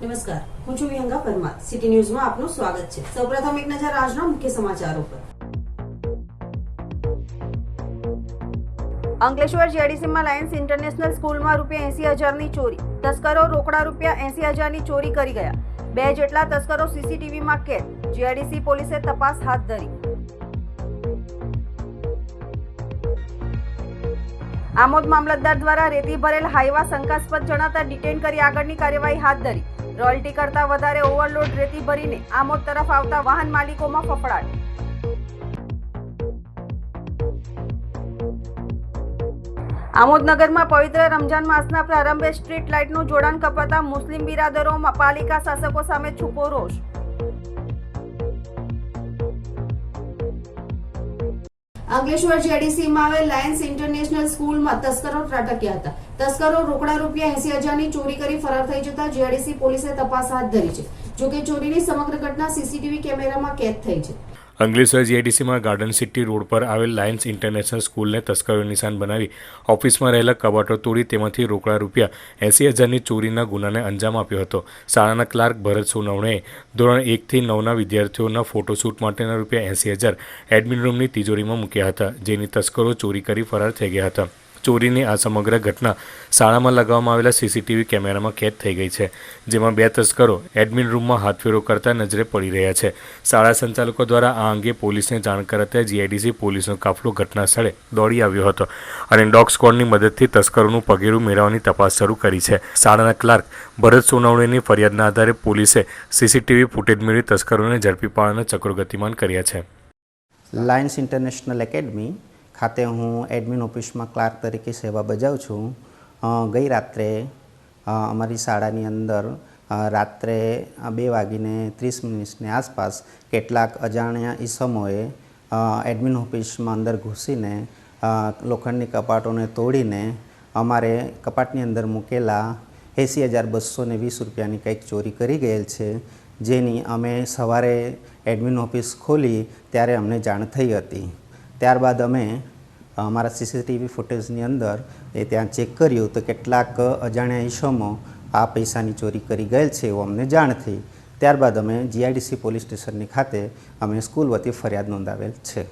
નમસ્કાર, હું છું વિહંગા પરમાર. સિટી ન્યૂઝમાં આપનું સ્વાગત છે. સૌપ્રથમ એક નજર આજના મુખ્ય સમાચારો પર અંકલેશ્વર જેડીસીમાં લાયન્સ ઇન્ટરનેશનલ સ્કૂલમાં રૂપિયા એસી હજારની ચોરી. તસ્કરો રોકડા રૂપિયા એસી હજારની ચોરી કરી ગયા. બે જેટલા તસ્કરો સીસીટીવીમાં કેદ. જીઆઈડીસી પોલીસે તપાસ હાથ ધરી. આમોદ મામલતદાર દ્વારા રેતી ભરેલ હાઈવા શંકાસ્પદ જણાતા ડિટેન કરી આગળની કાર્યવાહી હાથ ધરી. રોયલ્ટી કરતા વધારે ઓવરલોડ રેતી ભરીને આમોદ તરફ આવતા વાહન માલિકોમાં ફફડાટ. આમોદનગરમાં પવિત્ર રમજાન માસના પ્રારંભે સ્ટ્રીટ લાઇટનું જોડાણ કપાતા મુસ્લિમ બિરાદરોમાં પાલિકા શાસકો સામે છૂપો રોષ. અંકલેશ્વર જેડીસીમાં આવેલ લાયન્સ ઇન્ટરનેશનલ સ્કૂલમાં તસ્કરો ત્રાટક્યા હતા. તસ્કરો રોકડા રૂપિયા એસી હજારની ચોરી કરી ફરાર થઈ જતા જેડીસી પોલીસે તપાસ હાથ ધરી છે. જોકે ચોરીની સમગ્ર ઘટના સીસીટીવી કેમેરામાં કેદ થઈ છે. અંકલેશ્વર જીઆઈડીસીમાં ગાર્ડન સિટી રોડ પર આવેલ લાયન્સ ઇન્ટરનેશનલ સ્કૂલને તસ્કરો નિશાન બનાવી ઓફિસમાં રહેલા કબાટો તોડી તેમાંથી રોકડા રૂપિયા એંસી હજારની ચોરીના ગુનાને અંજામ આપ્યો હતો. શાળાના ક્લાર્ક ભરત સોનવણેએ ધોરણ એકથી નવના વિદ્યાર્થીઓના ફોટોશૂટ માટેના રૂપિયા એંસી હજાર એડમિન રૂમની તિજોરીમાં મૂક્યા હતા, જેની તસ્કરો ચોરી કરી ફરાર થઈ ગયા હતા. ચોરીની આ સમગ્ર ઘટના શાળામાં લગાવવામાં આવેલા સીસીટીવી કેમેરામાં કેદ થઈ ગઈ છે, જેમાં બે તસ્કરો એડમિન રૂમમાં હાથફેરો કરતા નજરે પડી રહ્યા છે. શાળા સંચાલકો દ્વારા આ અંગે પોલીસને જાણ કરતા જીઆઈડીસી પોલીસનો કાફલો ઘટના સ્થળે દોડી આવ્યો હતો અને ડોગ સ્કોડની મદદથી તસ્કરોનું પગેરું મેળવવાની તપાસ શરૂ કરી છે. શાળાના ક્લાર્ક ભરત સોનવણેની ફરિયાદના આધારે પોલીસે સીસીટીવી ફૂટેજ મેળવી તસ્કરોને ઝડપી પાડવાના ચક્રો ગતિમાન કર્યા છે. લાયન્સ ઇન્ટરનેશનલ એકેડમી ખાતે હું એડમિન ઓફિસમાં ક્લાર્ક તરીકે સેવા બજાવું છું. ગઈ રાત્રે અમારી શાળાની અંદર રાત્રે બે વાગીને ત્રીસ મિનિટની આસપાસ કેટલાક અજાણ્યા ઈસમોએ એડમિન ઓફિસમાં અંદર ઘૂસીને લોખંડની કપાટોને તોડીને અમારે કપાટની અંદર મૂકેલા એંસી હજાર બસો ને વીસ રૂપિયાની કંઈક ચોરી કરી ગયેલ છે, જેની અમે સવારે એડમિન ઓફિસ ખોલી ત્યારે અમને જાણ થઈ હતી. ત્યારબાદ અમે અમારા સીસીટીવી ફૂટેજની અંદર એ ત્યાં ચેક કર્યું તો કેટલાક અજાણ્યા ઈસમો આ પૈસાની ચોરી કરી ગયેલ છે એવું અમને જાણ થઈ. ત્યારબાદ અમે જીઆઈડીસી પોલીસ સ્ટેશનની ખાતે અમે સ્કૂલ વતી ફરિયાદ નોંધાવેલ છે.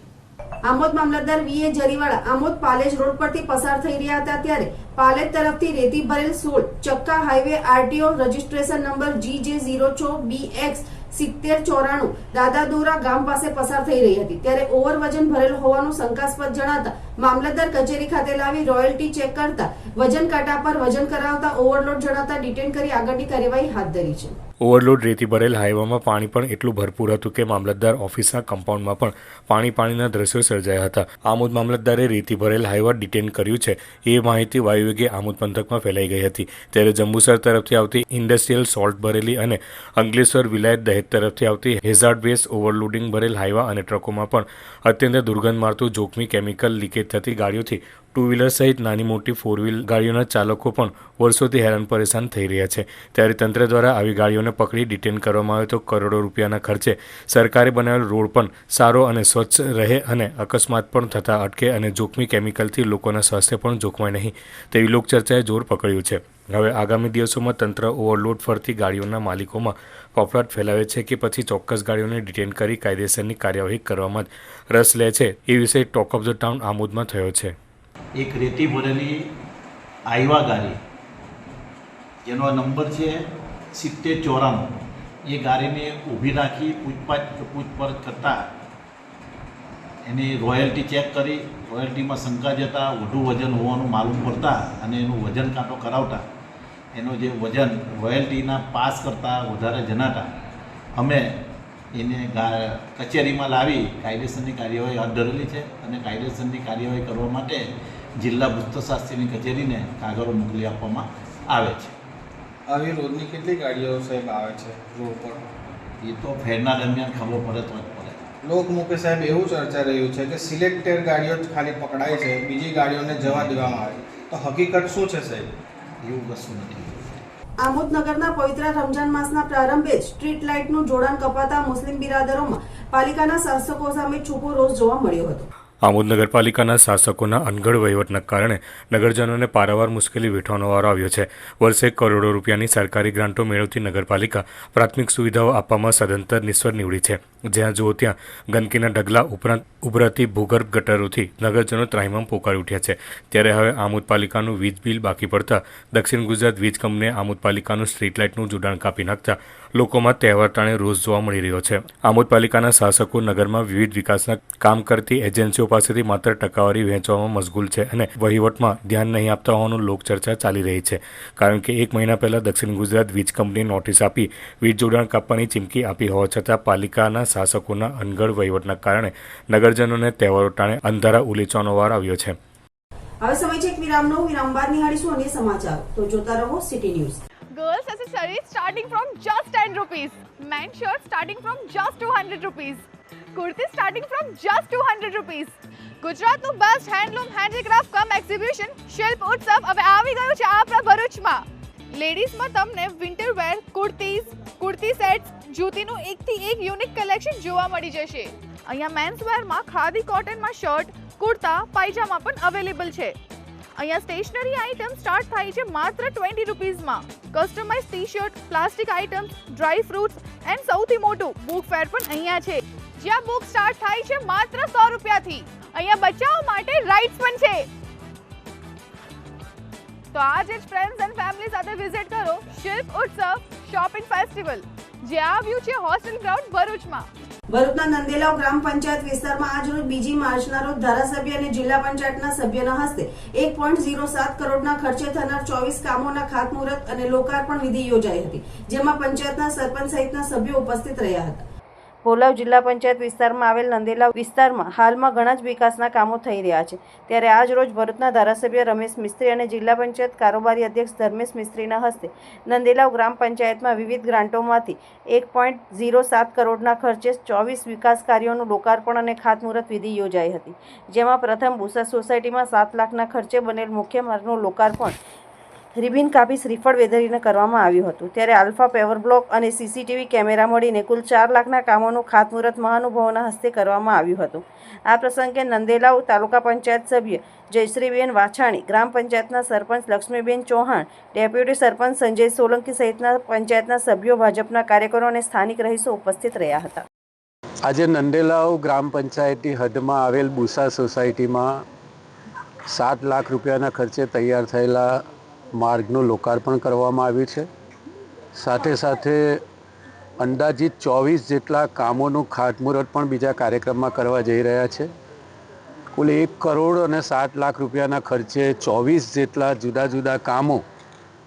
આમોદ મામલતદાર વીએ જરીવાળા આમોદ પાલેજ રોડ પરથી પસાર થઈ રહ્યા હતા ત્યારે પાલેજ તરફથી રેતી ભરેલ સોળ ચક્કા highway RTO registration number G J zero છ બી એક્સ સિત્તેર ચોરાણું દાદાદોરા ગામ પાસે પસાર થઈ રહી હતી. ત્યારે ઓવરવજન ભરેલ હોવાનું શંકાસ્પદ જણાતા મામલતદાર કચેરી ખાતે લાવી રોયલ્ટી ચેક કરતા વજન કાંટા પર વજન કરાવતા ઓવરલોડ જણાતા ડિટેન કરી આગળની કાર્યવાહી હાથ ધરી છે. ઓવરલોડ રેતી ભરેલ હાઈવામાં પાણી પણ એટલું ભરપૂર હતું કે મામલતદાર ઓફિસના કમ્પાઉન્ડમાં પણ પાણી પાણીના દ્રશ્યો સર્જાયા હતા. આમોદ મામલતદારે રેતી ભરેલ હાઈવા ડિટેન કર્યું છે. એ માહિતી વાયુવેગે આમોદ પંથકમાં ફેલાઈ ગઈ હતી. ત્યારે જંબુસર તરફથી આવતી ઇન્ડસ્ટ્રીયલ સોલ્ટ ભરેલી અને અંગલેશ્વર વિલાયત દહેજ તરફથી આવતી હેઝાર્ડ બેઝ ઓવરલોડિંગ ભરેલ હાઈવા અને ટ્રકોમાં પણ અત્યંત દુર્ગંધ મારતું જોખમી કેમિકલ લીકેજ થતી ગાડીઓથી ટુ વ્હીલર સહિત નાની મોટી ફોર વ્હીલ ગાડીઓના ચાલકો પણ વર્ષોથી હેરાન પરેશાન થઈ રહ્યા છે. ત્યારે તંત્ર દ્વારા આવી ગાડીઓને પકડી ડિટેન કરવામાં આવે તો કરોડો રૂપિયાના ખર્ચે સરકારે બનાવેલ રોડ પણ સારો અને સ્વચ્છ રહે અને અકસ્માત પણ થતા અટકે અને જોખમી કેમિકલથી લોકોના સ્વાસ્થ્ય પણ જોખમાય નહીં, તેવી લોકચર્ચાએ જોર પકડ્યું છે. હવે આગામી દિવસોમાં તંત્ર ઓવરલોડ ફરતી ગાડીઓના માલિકોમાં ફફડાટ ફેલાવે છે કે પછી ચોક્કસ ગાડીઓને ડિટેન કરી કાયદેસરની કાર્યવાહી કરવામાં જ રસ લે છે. એ વિષય ટોક ઓફ ધ ટાઉન આમોદમાં થયો છે. એક રેતી ભરેલી આઈવા ગાડી, જેનો નંબર છે સિત્તેર ચોરાણું. એ ગાડીને ઊભી રાખી પૂછપાછ પૂછપરછ કરતાં એની રોયલ્ટી ચેક કરી, રોયલ્ટીમાં શંકા જતાં વધુ વજન હોવાનું માલુમ પડતા અને એનું વજન કાંટો કરાવતા એનું જે વજન રોયલ્ટીના પાસ કરતાં વધારે જણાતા અમે એને કચેરીમાં લાવી કાયદેસરની કાર્યવાહી હાથ ધરેલી છે અને કાયદેસરની કાર્યવાહી કરવા માટે જિલ્લા ભૂસ્તશાસ્ત્રીની કચેરીને કાગળો મોકલી આપવામાં આવે છે. આવી રોજની કેટલી ગાડીઓ સાહેબ આવે છે રોડ પર? એ તો ફેરના દરમિયાન ખબર પડે તો જ પડે. લોકમુખે સાહેબ એવું ચર્ચા રહ્યું છે કે સિલેક્ટેડ ગાડીઓ જ ખાલી પકડાય છે બીજી ગાડીઓને જવા દેવામાં આવે તો હકીકત શું છે સાહેબ? એવું કશું નથી આમોદનગરના પવિત્ર રમજાન માસના પ્રારંભે જ સ્ટ્રીટ લાઇટનું જોડાણ કપાતા મુસ્લિમ બિરાદરોમાં પાલિકાના શાસકો સામે છૂપો રોષ જોવા મળ્યો હતો. આમોદ નગરપાલિકાના શાસકોના અનગઢ વહીવટના કારણે નગરજનોને પારાવાર મુશ્કેલી વેઠવાનો વારો આવ્યો છે. વર્ષે કરોડો રૂપિયાની સરકારી ગ્રાન્ટો મેળવતી નગરપાલિકા પ્રાથમિક સુવિધાઓ આપવામાં સદંતર નિષ્ફળ નીવડી છે. જ્યાં જુઓ ત્યાં ગંદકીના ઢગલા ઉપરાંત ઉભરાતી ભૂગર્ભ ગટરોથી નગરજનો ત્રાહિમામ પોકારી ઉઠ્યા છે. ત્યારે હવે આમોદ પાલિકાનું વીજ બિલ બાકી પડતા દક્ષિણ ગુજરાત વીજ કંપનીએ આમોદ પાલિકાનું સ્ટ્રીટ લાઇટનું જોડાણ કાપી નાખતા લોકોમાં તહેવાર ટાણે રોષ જોવા મળી રહ્યો છે. આમોદ પાલિકાના શાસકો નગરમાં વિવિધ વિકાસના કામ કરતી એજન્સીઓ પાસેથી માત્ર ટકાવારી વહેંચવામાં મશગુલ છે અને વહીવટમાં ધ્યાન નહીં આપતા હોવાનું લોકચર્ચા ચાલી રહી છે. કારણ કે એક મહિના પહેલા દક્ષિણ ગુજરાત વીજ કંપનીએ નોટિસ આપી વીજ જોડાણ કાપવાની ચીમકી આપી હોવા છતાં પાલિકાના શાસકોના અનગઢ વહીવટના કારણે નગરજનોને તહેવારો ટાણે અંધારા ઉલીચવાનો વાર આવ્યો છે. હવે સમય છે એક વિરામનો. વિરામ બાદ નિહાળીશું અન્ય સમાચાર. તો જોતા રહો city news. Girls accessories starting from just 10 rupees. Men shirts starting from just 200 rupees. Kurtis starting from just 200 rupees. ગુજરાતનું best handloom handicraft cum exhibition Shilp, Utsav, હવે આવી ગયું છે આપણા ભરૂચમાં. લેડીઝમાં તમને winter wear kurtis, kurti sets જૂતીનું એકથી એક યુનિક કલેક્શન જોવા મળી જશે. અહીંયા મેન્સ વેરમાં ખાદી કોટનમાં શર્ટ કુર્તા, પાયજામા પણ અવેલેબલ છે. અહીંયા સ્ટેશનરી આઇટમ સ્ટાર્ટ થાય છે માત્ર twenty રૂપીઝમાં customise T shirt plastic items dry fruits and સૌથી મોટું બુક ફેર પણ અહીંયા છે. જ્યાં બુક સ્ટાર્ટ થાય છે માત્ર સો રૂપિયાથી. અહીંયા બચાવ માટે રાઇડ્સ પણ છે. તો આજે જ ફ્રેન્ડ્સ એન્ડ ફેમિલી સાથે વિઝિટ કરો શિલ્પ ઉત્સવ શોપિંગ ફેસ્ટિવલ જે આવ્યું છે હોસ્ટેલ ગ્રાઉન્ડ ભરૂચમાં. ભરૂચના નંદેલાવ ગ્રામ પંચાયત વિસ્તારમાં આજરોજ બીજી માર્ચના રોજ ધારાસભ્ય અને જિલ્લા પંચાયતના સભ્યના હસ્તે એક પોઈન્ટ ઝીરો સાત કરોડના ખર્ચે થનાર ચોવીસ કામોના ખાતમુહૂર્ત અને લોકાર્પણ વિધિ યોજાઈ હતી, જેમાં પંચાયતના સરપંચ સહિતના સભ્યો ઉપસ્થિત રહ્યા હતા. પોલાવ જિલ્લા પંચાયત વિસ્તારમાં આવેલ નંદેલા વિસ્તારમાં હાલમાં ઘણા જ વિકાસના કામો થઈ રહ્યા છે. ત્યારે આજ રોજ ભરૂચના ધારાસભ્ય રમેશ મિસ્ત્રી અને જિલ્લા પંચાયત કારોબારી અધ્યક્ષ ધર્મેશ મિસ્ત્રીના હસ્તે નંદેલાવ ગ્રામ પંચાયતમાં વિવિધ ગ્રાન્ટોમાંથી એક પોઈન્ટ ઝીરો સાત કરોડના ખર્ચે ચોવીસ વિકાસ કાર્યોનું લોકાર્પણ અને ખાતમુહૂર્ત વિધિ યોજાઈ હતી. જેમાં પ્રથમ બુસા સોસાયટીમાં સાત લાખના ખર્ચે બનેલ મુખ્ય માર્ગનું લોકાર્પણ રિબિન કાપી શ્રીફળ વેધરીને કરવામાં આવ્યું હતું. ત્યારે આલ્ફા પેવર બ્લોક અને સીસીટીવી કેમેરા મળીને કુલ ચાર લાખના કામોનું ખાતમુહૂર્ત મહાનુભાવોના હસ્તે કરવામાં આવ્યું હતું. આ પ્રસંગે નંદેલાવ તાલુકા પંચાયત સભ્ય જયશ્રીબેન વાછાણી, ગ્રામ પંચાયતના સરપંચ લક્ષ્મીબેન ચૌહાણ, ડેપ્યુટી સરપંચ સંજય સોલંકી સહિતના પંચાયતના સભ્યો ભાજપના કાર્યકરો અને સ્થાનિક રહીશો ઉપસ્થિત રહ્યા હતા. આજે નંદેલાવ ગ્રામ પંચાયતની હદમાં આવેલ બુસા સોસાયટીમાં સાત લાખ રૂપિયાના ખર્ચે તૈયાર થયેલા માર્ગનું લોકાર્પણ કરવામાં આવ્યું છે. સાથે સાથે અંદાજિત ચોવીસ જેટલા કામોનું ખાતમુહૂર્ત પણ બીજા કાર્યક્રમમાં કરવા જઈ રહ્યા છે. કુલ એક કરોડ અને સાત લાખ રૂપિયાના ખર્ચે ચોવીસ જેટલા જુદા જુદા કામો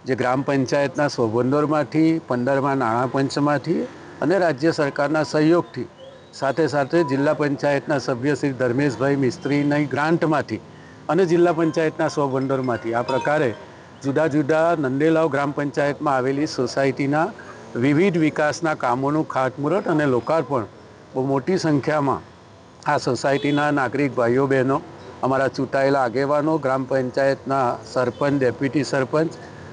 જે ગ્રામ પંચાયતના સ્વભંડોળમાંથી પંદરમાં નાણાં પંચમાંથી અને રાજ્ય સરકારના સહયોગથી સાથે સાથે જિલ્લા પંચાયતના સભ્ય શ્રી ધર્મેશભાઈ મિસ્ત્રીની ગ્રાન્ટમાંથી અને જિલ્લા પંચાયતના સ્વભંડોળમાંથી આ પ્રકારે જુદા જુદા નંદેલાવ ગ્રામ પંચાયતમાં આવેલી સોસાયટીના વિવિધ વિકાસના કામોનું ખાતમુહૂર્ત અને લોકાર્પણ બહુ મોટી સંખ્યામાં આ સોસાયટીના નાગરિક ભાઈઓ, બહેનો, અમારા ચૂંટાયેલા આગેવાનો, ગ્રામ પંચાયતના સરપંચ, ડેપ્યુટી સરપંચ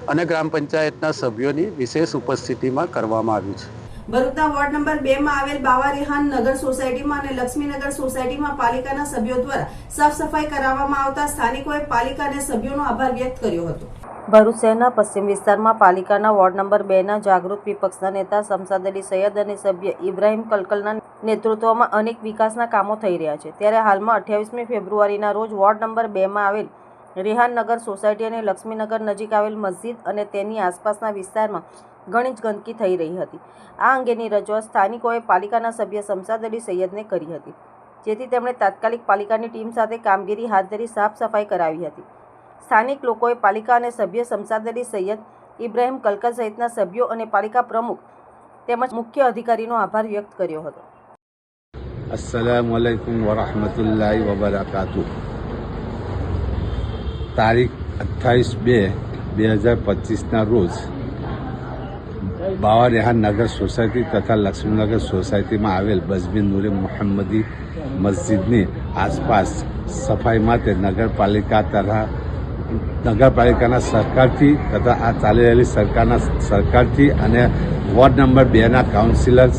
અને ગ્રામ પંચાયતના સભ્યોની વિશેષ ઉપસ્થિતિમાં કરવામાં આવ્યું છે. ભરૂચના વોર્ડ નંબર બે માં આવેલ બાવા નગર સોસાયટીમાં અને લક્ષ્મીનગર સોસાયટીમાં પાલિકાના સભ્યો દ્વારા સાફ સફાઈ કરાવવામાં આવતા સ્થાનિકોએ પાલિકા અને સભ્યોનો આભાર વ્યક્ત કર્યો હતો. ભરૂચ શહેરના પશ્ચિમ વિસ્તારમાં પાલિકાના વોર્ડ નંબર બેના જાગૃત વિપક્ષના નેતા શમસાદ અલી સૈયદ અને સભ્ય ઇબ્રાહિમ કલકલના નેતૃત્વમાં અનેક વિકાસના કામો થઈ રહ્યા છે. ત્યારે હાલમાં અઠ્યાવીસમી ફેબ્રુઆરીના રોજ વોર્ડ નંબર બેમાં આવેલ રેહાનનગર સોસાયટી અને લક્ષ્મીનગર નજીક આવેલ મસ્જિદ અને તેની આસપાસના વિસ્તારમાં ઘણી જ ગંદકી થઈ રહી હતી. આ અંગેની રજૂઆત સ્થાનિકોએ પાલિકાના સભ્ય શમસાદ અલી સૈયદને કરી હતી, જેથી તેમણે તાત્કાલિક પાલિકાની ટીમ સાથે કામગીરી હાથ ધરી સાફ સફાઈ કરાવી હતી. સ્થાનિક લોકોએ પાલિકા અને સભ્ય શમસાદ સૈયદ ઇબ્રાહીમ કલકલ સહિતના સભ્યો અને પાલિકા પ્રમુખ તેમજ મુખ્ય અધિકારીનો આભાર વ્યક્ત કર્યો હતો. અસલામ વાલેકુમ વરહમતુલ્લાહ વબરકાતુ તારીખ અઠ્ઠાવીસ બે બે હજાર પચીસના રોજ બાવા નગર સોસાયટી તથા લક્ષ્મીનગર સોસાયટીમાં આવેલ બઝમીન નૂરે મોહમ્મદી મસ્જિદની આસપાસ સફાઈ માટે નગરપાલિકા તથા નગરપાલિકાના સરકારથી તથા આ ચાલી રહેલી સરકારના સરકારથી અને વોર્ડ નંબર બેના કાઉન્સિલર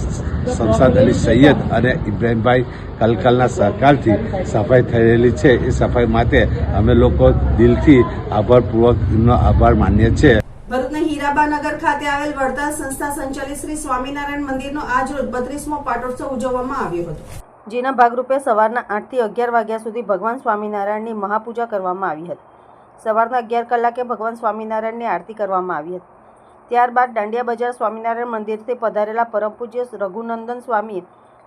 શમશાદ અલી સૈયદ અને ઇબ્રાહીમભાઈ કલકલના સહકારથી સફાઈ થયેલી છે. એ સફાઈ માટે અમે લોકો દિલથી આભારપૂર્વક એમનો આભાર માનીએ છીએ. ભરૂચના હીરાબાનગર ખાતે આવેલ વડતાલ સંસ્થા સંચાલિત શ્રી સ્વામિનારાયણ મંદિરનો આજરોજ બત્રીસમો પાટોત્સવ ઉજવવામાં આવ્યો હતો. જેના ભાગરૂપે સવારના આઠથી અગિયાર વાગ્યા સુધી ભગવાન સ્વામિનારાયણની મહાપૂજા કરવામાં આવી હતી. સવારના અગિયાર કલાકે ભગવાન સ્વામિનારાયણની આરતી કરવામાં આવી હતી. ત્યારબાદ દાંડિયા બજાર સ્વામિનારાયણ મંદિરથી પધારેલા પરમ પૂજ્ય રઘુનંદન સ્વામીએ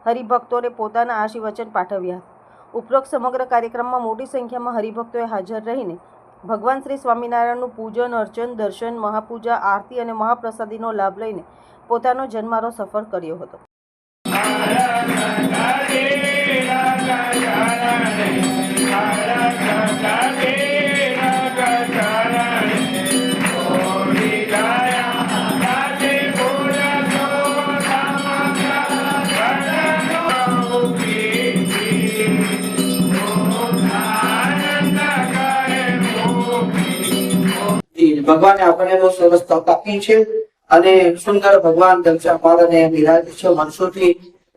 હરિભક્તોને પોતાના આશીર્વચન પાઠવ્યા હતા. ઉપરોક્ત સમગ્ર કાર્યક્રમમાં મોટી સંખ્યામાં હરિભક્તોએ હાજર રહીને ભગવાન શ્રી સ્વામિનારાયણનું પૂજન, અર્ચન, દર્શન, મહાપૂજા, આરતી અને મહાપ્રસાદીનો લાભ લઈને પોતાનો જન્મારો સફળ કર્યો હતો. ભગવાને આપણને બહુ સરસ તક આપી છે અને સુંદર ભગવાન ઘનશ્યામ મહારાજને બિરાજ છે વર્ષોથી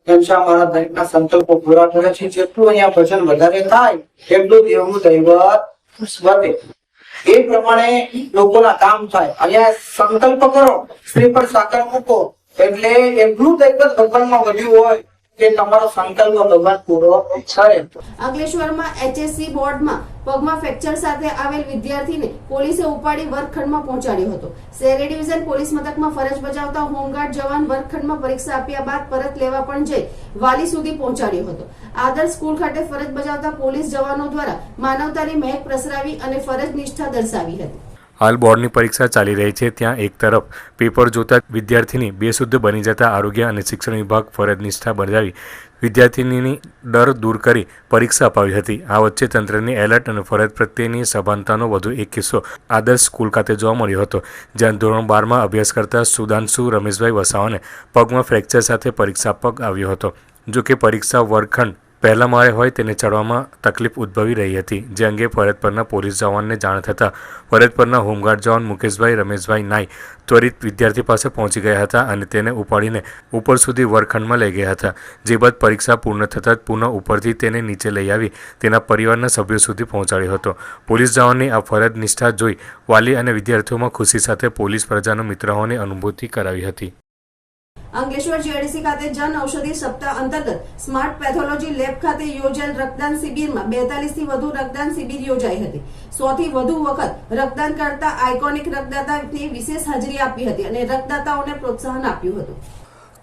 ઘનશ્યામ મહારાજ દરેકના સંકલ્પો પૂરા કરે છે. જેટલું અહીંયા ભજન વધારે થાય, એટલું દેવનું દૈવત વધે. એ પ્રમાણે લોકોના કામ થાય. અહીંયા સંકલ્પ કરો સ્ત્રી પર સાકર મૂકો. એટલે એટલું દૈવત ભગવાનમાં વધ્યું હોય કે તમારો સંકલ્પ ભગવાન પૂરો થાય. અંકલેશ્વરમાં એચએસસી બોર્ડમાં પગમાં ફ્રેક્ચર સાથે આવેલ વિદ્યાર્થીને પોલીસે ઉપાડી વર્ગખંડમાં પહોંચાડ્યો હતો. શહેરી ડિવિઝન પોલીસ મથકમાં ફરજ બજાવતા હોમગાર્ડ જવાન વર્ગખંડમાં પરીક્ષા આપ્યા બાદ પરત લેવા પણ જઈ વાલી સુધી પહોંચાડ્યો હતો. આદર્શ સ્કૂલ ખાતે ફરજ બજાવતા પોલીસ જવાનો દ્વારા માનવતાની મહેક પ્રસરાવી અને ફરજ નિષ્ઠા દર્શાવી હતી. હાલ બોર્ડની પરીક્ષા ચાલી રહી છે. ત્યાં એક તરફ પેપર જોતા વિદ્યાર્થીની બેશુદ્ધ બની જતા આરોગ્ય અને શિક્ષણ વિભાગ ફરજ નિષ્ઠા બજાવી વિદ્યાર્થીનીની ડર દૂર કરી પરીક્ષા અપાવી હતી. આ વચ્ચે તંત્રની એલર્ટ અને ફરજ પ્રત્યેની સભાનતાનો વધુ એક કિસ્સો આદર્શ સ્કૂલ ખાતે જોવા મળ્યો હતો, જ્યાં ધોરણ બારમાં અભ્યાસ કરતા સુદાંશુ રમેશભાઈ વસાવાને પગમાં ફ્રેક્ચર સાથે પરીક્ષા પગ આવ્યો હતો. જો કે પરીક્ષા વર્ગખંડ પહેલા માળે હોય તેને ચડવામાં તકલીફ ઉદ્ભવી રહી હતી, જે અંગે ફરજ પરના પોલીસ જવાનને જાણ થતાં ફરજ પરના હોમગાર્ડ જવાન મુકેશભાઈ, રમેશભાઈ નાઈ ત્વરિત વિદ્યાર્થી પાસે પહોંચી ગયા હતા અને તેને ઉપાડીને ઉપર સુધી વર્ગખંડમાં લઈ ગયા હતા. જે બાદ પરીક્ષા પૂર્ણ થતાં જ પુનઃ ઉપરથી તેને નીચે લઈ આવી, તેના પરિવારના સભ્યો સુધી પહોંચાડ્યો હતો. પોલીસ જવાનની આ ફરજ નિષ્ઠા જોઈ વાલી અને વિદ્યાર્થીઓમાં ખુશી સાથે પોલીસ પ્રજાનો મિત્ર હોવાની અનુભૂતિ કરાવી હતી. અંકલેશ્વર જીઆઈડીસી ખાતે જન ઔષધિ સપ્તાહ અંતર્ગત સ્માર્ટ પેથોલોજી લેબ ખાતે યોજાયેલ રક્તદાન શિબિરમાં બેતાલીસથી વધુ રક્તદાન શિબિર યોજાઈ હતી. સો થી વધુ વખત રક્તદાન કરતા આઇકોનિક રક્તદાતાને વિશેષ હાજરી આપી હતી અને રક્તદાતાઓને પ્રોત્સાહન આપ્યું હતું.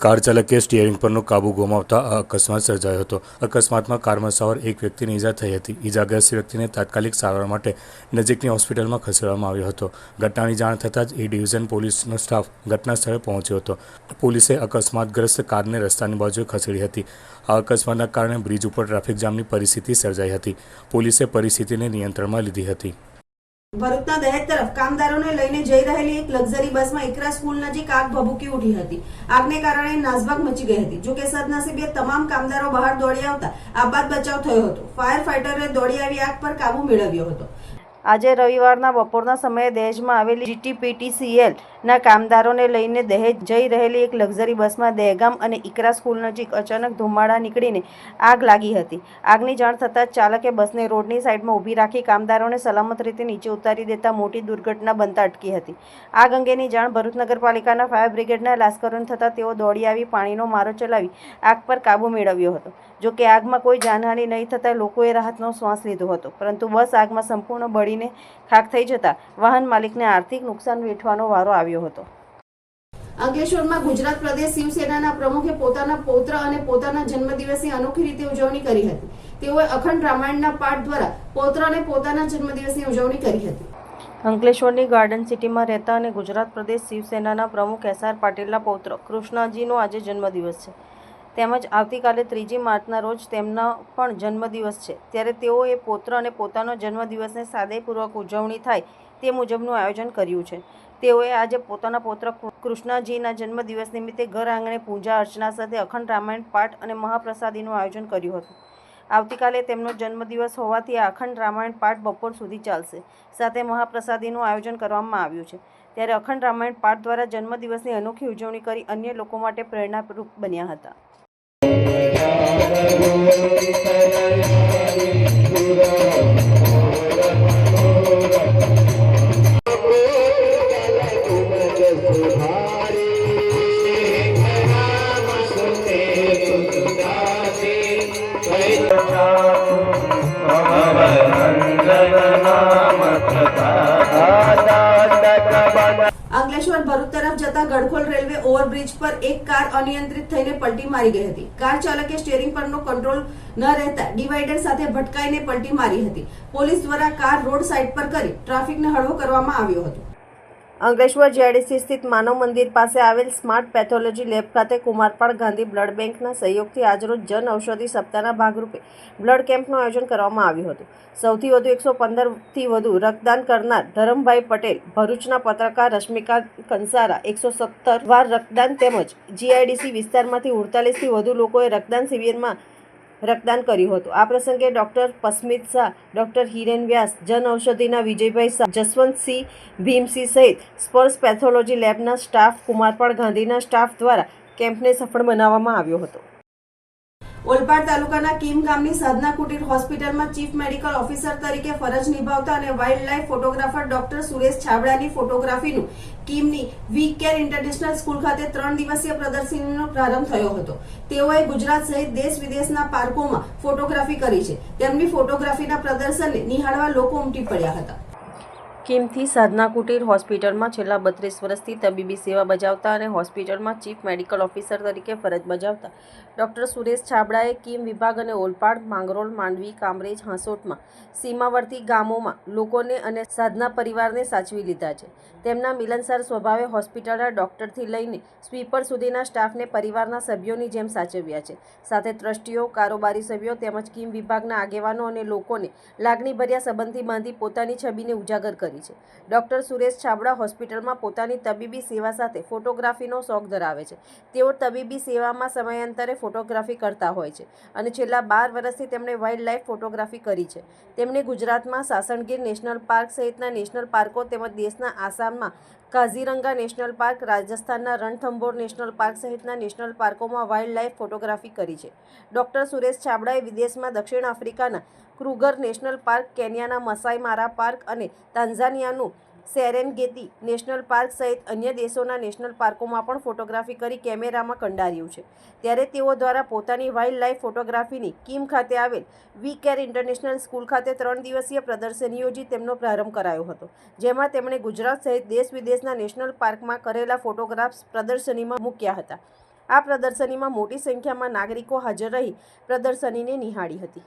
કાર ચાલકે સ્ટિયરિંગ પરનો કાબુ ગુમાવતા આ અકસ્માત સર્જાયો હતો. અકસ્માતમાં કારમાં સવાર એક વ્યક્તિને ઈજા થઈ હતી. ઈજાગ્રસ્ત વ્યક્તિને તાત્કાલિક સારવાર માટે નજીકની હોસ્પિટલમાં ખસેડવામાં આવ્યો હતો. ઘટનાની જાણ થતાં જ એ ડિવિઝન પોલીસનો સ્ટાફ ઘટના સ્થળે પહોંચ્યો હતો. પોલીસે અકસ્માતગ્રસ્ત કારને રસ્તાની બાજુએ ખસેડી હતી. આ અકસ્માતના કારણે બ્રિજ ઉપર ટ્રાફિક જામની પરિસ્થિતિ સર્જાઈ હતી. પોલીસે પરિસ્થિતિને નિયંત્રણમાં લીધી હતી. ભરૂચના દહેજ તરફ કામદારોને લઈને જઈ રહેલી એક લક્ઝરી બસમાં એકરા સ્કૂલ નજીક આગ ભભૂકી ઉઠી હતી. આગને કારણે નાસભાગ મચી ગઈ હતી. જોકે સદનસીબે તમામ કામદારો બહાર દોડી આવતા આબાદ બચાવ થયો હતો. ફાયર ફાઈટરે દોડી આવી આગ પર કાબુ મેળવ્યો હતો. આજે રવિવારના બપોરના સમયે દહેજમાં આવેલી જીટીપીટીસીએલના કામદારોને લઈને દહેજ જઈ રહેલી એક લક્ઝરી બસમાં દહેગામ અને ઇકરા સ્કૂલ નજીક અચાનક ધુમાડા નીકળીને આગ લાગી હતી. આગની જાણ થતાં જ ચાલકે બસને રોડની સાઈડમાં ઊભી રાખી કામદારોને સલામત રીતે નીચે ઉતારી દેતા મોટી દુર્ઘટના બનતા અટકી હતી. આગ અંગેની જાણ ભરૂચ નગરપાલિકાના ફાયર બ્રિગેડના લાશ્કરોને થતાં તેઓ દોડી આવી પાણીનો મારો ચલાવી આગ પર કાબુ મેળવ્યો હતો. જો કે આગમાં કોઈ જાનહાનિ નહીં થતાં લોકોએ રાહતનો શ્વાસ લીધો હતો. પરંતુ બસ આગમાં સંપૂર્ણ બળીને ખાખ થઈ જતા વાહન માલિકને આર્થિક નુકસાન વેઠવાનો વારો આવ્યો હતો. અંકલેશ્વરમાં ગુજરાત પ્રદેશ શિવસેનાના પ્રમુખે પોતાના પૌત્ર અને પોતાના જન્મદિવસની અનોખી રીતે ઉજવણી કરી હતી. તેઓએ અખંડ રામાયણના પાઠ દ્વારા પૌત્ર અને પોતાના જન્મદિવસની ઉજવણી કરી હતી. અંકલેશ્વરની ગાર્ડન સિટીમાં રહેતા અને ગુજરાત પ્રદેશ શિવસેનાના પ્રમુખ એસ આર પાટીલના પૌત્ર કૃષ્ણાજીનો આજે જન્મદિવસ છે. તેમજ આવતીકાલે ત્રીજી માર્ચના રોજ તેમનો પણ જન્મદિવસ છે. ત્યારે તેઓએ પૌત્ર અને પોતાનો જન્મદિવસને સાદેપૂર્વક ઉજવણી થાય તે મુજબનું આયોજન કર્યું છે. તેઓએ આજે પોતાના પૌત્ર કૃષ્ણાજીના જન્મદિવસ નિમિત્તે ઘર આંગણે પૂજા અર્ચના સાથે અખંડ રામાયણ પાઠ અને મહાપ્રસાદીનું આયોજન કર્યું હતું. આવતીકાલે તેમનો જન્મદિવસ હોવાથી અખંડ રામાયણ પાઠ બપોર સુધી ચાલશે. સાથે મહાપ્રસાદીનું આયોજન કરવામાં આવ્યું છે. ત્યારે અખંડ રામાયણ પાઠ દ્વારા જન્મદિવસની અનોખી ઉજવણી કરી અન્ય લોકો માટે પ્રેરણારૂપ બન્યા હતા. અંકલેશ્વર ભરૂચ તરફ જતા ગડખોલ રેલવે ઓવરબ્રિજ પર એક કાર અનિયંત્રિત થઈને પલટી મારી ગઈ હતી. કાર ચાલકે સ્ટેરિંગ પરનો કંટ્રોલ ન રહેતા ડિવાઈડર સાથે ભટકાઈને પલટી મારી હતી. પોલીસ દ્વારા કાર રોડ સાઈડ પર કરી ટ્રાફિકને હળવો કરવામાં આવ્યો હતો. અંકલેશ્વર જીઆઈડીસી સ્થિત માનવ મંદિર પાસે આવેલ સ્માર્ટ પેથોલોજી લેબ ખાતે કુમારપાળ ગાંધી બ્લડ બેંકના સહયોગથી આજરોજ જન ઔષધિ સપ્તાહના ભાગરૂપે બ્લડ કેમ્પનું આયોજન કરવામાં આવ્યું હતું. સૌથી વધુ એકસો પંદરથી વધુ રક્તદાન કરનાર ધરમભાઈ પટેલ, ભરૂચના પત્રકાર રશ્મિકા કંસારા, એકસો સત્તર વાર રક્તદાન તેમજ જીઆઈડીસી વિસ્તારમાંથી ઉડતાલીસથી વધુ લોકોએ રક્તદાન શિબિરમાં રક્તદાન કર્યું હતું. આ પ્રસંગે ડોક્ટર પસ્મિત શાહ, ડોક્ટર હિરેન વ્યાસ, જન ઔષધિના વિજયભાઈ શાહ, જસવંતસિંહ ભીમસિંહ સહિત સ્પર્શ પેથોલોજી લેબના સ્ટાફ કુમારપાળ ગાંધીના સ્ટાફ દ્વારા કેમ્પને સફળ બનાવવામાં આવ્યો હતો. ઓલપાડ તાલુકાના કીમ ગામની સાધના કુટીર હોસ્પિટલમાં ચીફ મેડિકલ ઓફિસર તરીકે ફરજ નિભાવતા અને wild life photographer doctor Suresh છાબડાની ફોટોગ્રાફીનું કીમની વી કેર ઇન્ટરનેશનલ સ્કૂલ ખાતે ત્રણ દિવસીય પ્રદર્શનીનો પ્રારંભ થયો હતો. તેઓએ ગુજરાત સહિત દેશ વિદેશના પાર્કોમાં ફોટોગ્રાફી કરી છે. તેમની ફોટોગ્રાફીના પ્રદર્શનને નિહાળવા લોકો ઉમટી પડ્યા હતા. કિમથી સાધના કુટીર હોસ્પિટલમાં છેલ્લા બત્રીસ વર્ષથી તબીબી સેવા બજાવતા અને હોસ્પિટલમાં ચીફ મેડિકલ ઓફિસર તરીકે ફરજ બજાવતા. ડૉક્ટર સુરેશ છાબડાએ કિમ વિભાગ અને ઓલપાડ, માંગરોળ, માંડવી, કામરેજ, હાંસોટમાં સીમાવર્તી ગામોમાં લોકોને અને સાધના પરિવારને સાચવી લીધા છે. તેમના મિલનસાર સ્વભાવે હોસ્પિટલના ડૉક્ટરથી લઈને સ્વીપર સુધીના સ્ટાફને પરિવારના સભ્યોની જેમ સાચવ્યા છે. સાથે ટ્રસ્ટીઓ, કારોબારી સભ્યો તેમજ કિમ વિભાગના આગેવાનો અને લોકોને લાગણીભર્યા સંબંધી બાંધી પોતાની છબીને ઉજાગર કરી છે. ડૉક્ટર સુરેશ છાબડા હોસ્પિટલમાં પોતાની તબીબી સેવા સાથે ફોટોગ્રાફીનો શોખ ધરાવે છે. તેઓ તબીબી સેવામાં સમયાંતરે ફોટોગ્રાફી કરતા હોય છે અને છેલ્લા બાર વર્ષથી તેમણે વાઇલ્ડ લાઇફ ફોટોગ્રાફી કરી છે. તેમણે ગુજરાતમાં સાસણગીર નેશનલ પાર્ક સહિતના નેશનલ પાર્કો તેમજ દેશના આસામમાં કાઝીરંગા નેશનલ પાર્ક, રાજસ્થાનના રણથંભોર નેશનલ પાર્ક સહિતના નેશનલ પાર્કોમાં વાઇલ્ડ લાઇફ ફોટોગ્રાફી કરી છે. ડૉક્ટર સુરેશ છાબડાએ વિદેશમાં દક્ષિણ આફ્રિકાના ક્રુગર નેશનલ પાર્ક, કેન્યાના મસાઈ મારા પાર્ક અને તાન્ઝાનિયાનું સેરેનગેતી નેશનલ પાર્ક સહિત અન્ય દેશોના નેશનલ પાર્કોમાં પણ ફોટોગ્રાફી કરી કેમેરામાં કંડાર્યું છે. ત્યારે તેઓ દ્વારા પોતાની વાઇલ્ડ લાઇફ ફોટોગ્રાફીની કીમ ખાતે આવેલ વી કેર ઇન્ટરનેશનલ સ્કૂલ ખાતે ત્રણ દિવસીય પ્રદર્શન યોજી તેમનો પ્રારંભ કરાયો હતો. જેમાં તેમણે ગુજરાત સહિત દેશ વિદેશના નેશનલ પાર્કમાં કરેલા ફોટોગ્રાફ્સ પ્રદર્શનીમાં મૂક્યા હતા. આ પ્રદર્શનીમાં મોટી સંખ્યામાં નાગરિકો હાજર રહી પ્રદર્શનીને નિહાળી હતી.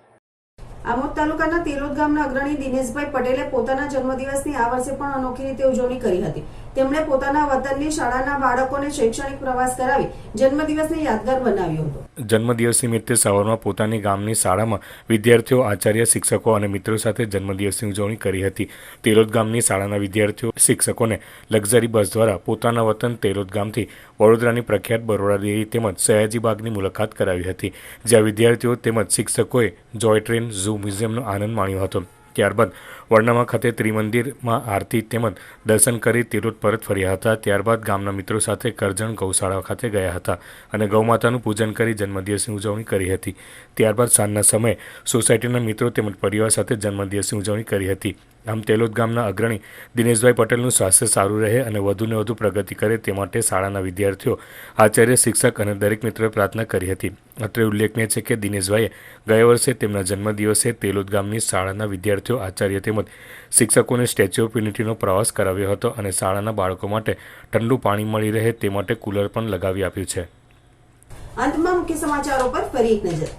આમોદ તાલુકાના તેલોદ ગામના અગ્રણી દિનેશભાઈ પટેલે પોતાના જન્મદિવસની આ વર્ષે પણ અનોખી રીતે ઉજવણી કરી હતી. તેમણે પોતાના વતનની શાળાના બાળકોને શૈક્ષણિક પ્રવાસ કરાવી જન્મદિવસને યાદગાર બનાવ્યો હતો. જન્મદિવસ નિમિત્તે સવારમાં પોતાની ગામની શાળામાં વિદ્યાર્થીઓ, આચાર્ય, શિક્ષકો અને મિત્રો સાથે જન્મદિવસની ઉજવણી કરી હતી. તેલોદ ગામની શાળાના વિદ્યાર્થીઓ, શિક્ષકોને લક્ઝરી બસ દ્વારા પોતાના વતન તેલોદ ગામથી વડોદરાની પ્રખ્યાત બરોડા ડેરી તેમજ સયાજીબાગની મુલાકાત કરાવી હતી, જ્યાં વિદ્યાર્થીઓ તેમજ શિક્ષકોએ જોય ટ્રેન, ઝૂ મ્યુઝિયમનો આનંદ માણ્યો હતો. ત્યારબાદ વર્ણમા ખાતે ત્રિમંદિરમાં આરતી તેમજ દર્શન કરી તિરુત પરત ફર્યા હતા. ત્યારબાદ ગામના મિત્રો સાથે કરજણ ગૌશાળા ખાતે ગયા હતા અને ગૌમાતાનું પૂજન કરી જન્મદિવસની ઉજવણી કરી હતી. ત્યારબાદ સાંજના સમયે સોસાયટીના મિત્રો તેમજ પરિવાર સાથે જન્મદિવસની ઉજવણી કરી હતી. આમ તેલોદ ગામના અગ્રણી દિનેશભાઈ પટેલનું સ્વાસ્થ્ય સારું રહે અને વધુને વધુ પ્રગતિ કરે તે માટે શાળાના વિદ્યાર્થીઓ, આચાર્ય, શિક્ષક અને દરેક મિત્રોએ પ્રાર્થના કરી હતી. અત્રે ઉલ્લેખનીય છે કે દિનેશભાઈએ ગયા વર્ષે તેમના જન્મદિવસે તેલોદ ગામની શાળાના વિદ્યાર્થીઓ, આચાર્ય તેમજ શિક્ષકોને સ્ટેચ્યુ ઓફ યુનિટીનો પ્રવાસ કરાવ્યો હતો અને શાળાના બાળકો માટે ઠંડુ પાણી મળી રહે તે માટે કુલર પણ લગાવી આપ્યું છે. અંતમાં મુખ્ય સમાચારો પર ફરી એક નજર.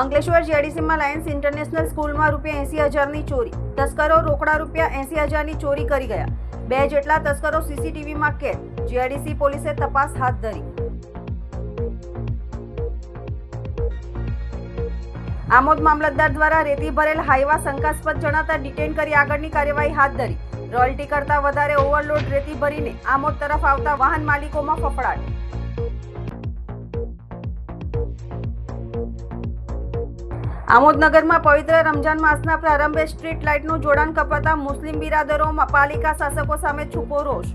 અંકલેશ્વર જીઆઈડીસીમાં લાયન્સ ઇન્ટરનેશનલ સ્કૂલમાં રૂપિયા એસી હજારની ચોરી. તસ્કરો રોકડા રૂપિયા એસી હજારની ચોરી કરી ગયા. બે જેટલા તસ્કરો સીસીટીવીમાં કેદ. જીઆઈડીસી પોલીસે તપાસ હાથ ધરી. આમોદ મામલતદાર દ્વારા રેતી ભરેલ હાઈવા શંકાસ્પદ જણાતા ડિટેન કરી આગળની કાર્યવાહી હાથ ધરી. રોયલ્ટી કરતા વધારે ઓવરલોડ રેતી ભરીને આમોદ તરફ આવતા વાહન માલિકોમાં ફફડાટ. આમોદનગરમાં પવિત્ર રમજાન માસના પ્રારંભે સ્ટ્રીટ લાઇટનું જોડાણ કપાતા મુસ્લિમ બિરાદરોમાં પાલિકા શાસકો સામે છૂપો રોષ.